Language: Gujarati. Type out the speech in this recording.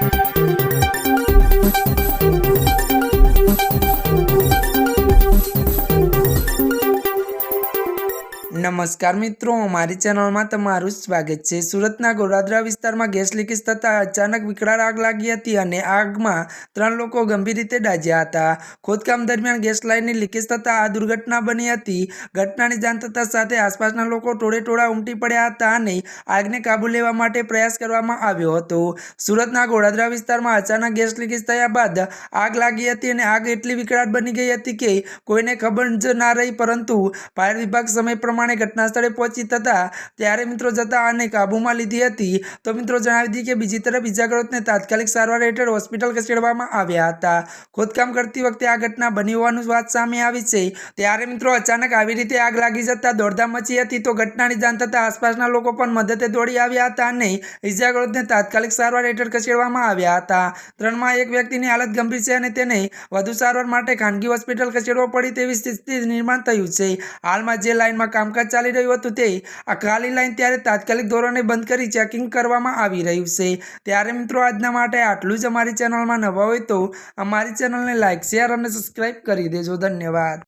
Thank you. નમસ્કાર મિત્રો, મારી ચેનલમાં તમારું સ્વાગત છે. સુરતના ગોરાદરા વિસ્તારમાં ગેસ લીકેજ થતાં અચાનક વિકરાળ આગ લાગી હતી અને આગમાં ત્રણ લોકો ગંભીર રીતે દાઝ્યા હતા. ખોદકામ દરમિયાન ગેસ લાઇનની લીકેજ થતાં આ દુર્ઘટના બની હતી. ઘટનાની જાણ થતાં સાથે આસપાસના લોકો ટોળે ટોળા ઉમટી પડ્યા હતા અને આગને કાબૂ લેવા માટે પ્રયાસ કરવામાં આવ્યો હતો. સુરતના ગોરાદરા વિસ્તારમાં અચાનક ગેસ લીકેજ થયા બાદ આગ લાગી હતી અને આગ એટલી વિકરાળ બની ગઈ હતી કે કોઈને ખબર જ ના રહી, પરંતુ ફાયર વિભાગ સમય પ્રમાણે ઘટના સ્થળે પહોંચી થતા ત્યારે મિત્રો જતા આને કાબૂમાં લીધી હતી. તો મિત્રો જણાવી દીધી કે બીજી તરફ ઇજાગ્રસ્તને તાત્કાલિક સારવાર હેઠળ હોસ્પિટલ ખસેડવામાં આવ્યા હતા. ખોદકામ કરતી વખતે આ ઘટના બની હોવાનું વાત સામે આવી છે. ત્યારે મિત્રો અચાનક આવી રીતે આગ લાગી જતા દોડધામ મચી હતી તો ઘટનાની જાણ થતાં આસપાસના લોકો પણ મદદે દોડી આવ્યા હતા અને ઇજાગ્રસ્તને તાત્કાલિક સારવાર હેઠળ ખસેડવામાં આવ્યા હતા. ત્રણમાં એક વ્યક્તિની હાલત ગંભીર છે અને તેને વધુ સારવાર માટે ખાનગી હોસ્પિટલ ખસેડવો પડી તેવી સ્થિતિ નિર્માણ થયું છે. હાલમાં જે લાઇનમાં કામકાજ ચાલી રહ્યું હતું તે આ ખાલી લાઇન ત્યારે તાત્કાલિક ધોરણે બંધ કરી ચેકિંગ કરવામાં આવી રહ્યું છે. ત્યારે મિત્રો આજના માટે આટલું જ અમારી ચેનલમાં નવા હોય તો અમારી ચેનલને લાઇક શેર અને સબસ્ક્રાઈબ કરી દેજો. ધન્યવાદ.